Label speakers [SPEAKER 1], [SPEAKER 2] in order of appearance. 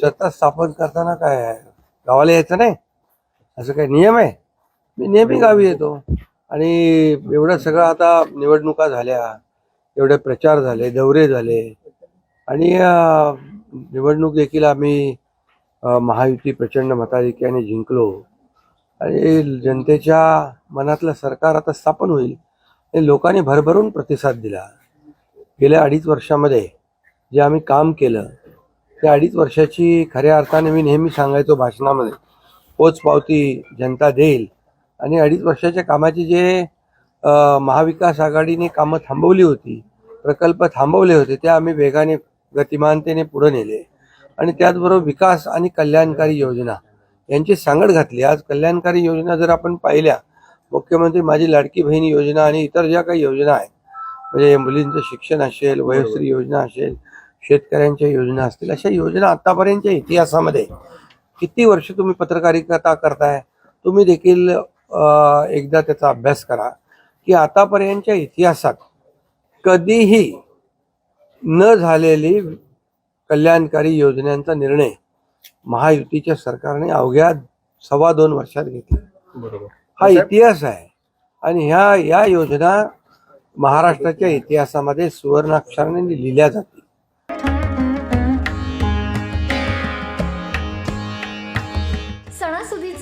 [SPEAKER 1] सत्ता स्थापन करताना काय आहे? गावाला यायचं नाही? असं काही नियम आहे? मी नेहमी गावी येतो. आणि एवढं सगळं आता निवडणुका झाल्या. एवढे प्रचार झाले दौरे झाले. आणि निवडणूक देखील आम्ही महायुती प्रचंड मताधिक्याने जिंकलो. आणि जनतेच्या मनातलं सरकार आता स्थापन होईल. आणि लोकांनी भरभरून प्रतिसाद दिला. गेल्या अडीच वर्षामध्ये जे आम्ही काम केलं त्या अडीच वर्षाची खऱ्या अर्थाने मी नेहमी सांगायचो भाषणामध्ये पोचपावती जनता देईल. आणि अडीच वर्षाच्या कामाची जे महाविकास आघाडीने कामं थांबवली होती प्रकल्प थांबवले होते ते आम्ही वेगाने गतिमानतेने पुढे नेले. आणि त्याचबरोबर विकास आणि कल्याणकारी योजना यांची सांगड घातली. आज कल्याणकारी योजना जर आपण पाहिल्या मुख्यमंत्री माझी लाडकी बहीण योजना आणि इतर ज्या काही योजना आहेत म्हणजे मुलींचं शिक्षण असेल वयोश्री योजना असेल शेतकऱ्यांच्या योजना असतील अशा योजना आतापर्यंतच्या इतिहासामध्ये किती वर्ष तुम्ही पत्रकारिता करताय? तुम्ही देखील एकदा त्याचा अभ्यास करा की आतापर्यंतच्या इतिहासात कधीही न झालेली कल्याणकारी योजनांचा निर्णय महायुतीच्या सरकारने अवघ्या सव्वा दोन वर्षात घेतला.
[SPEAKER 2] बरोबर.
[SPEAKER 1] हा इतिहास आहे आणि ह्या या योजना महाराष्ट्राच्या इतिहासामध्ये सुवर्णाक्षराने लिहिल्या जातील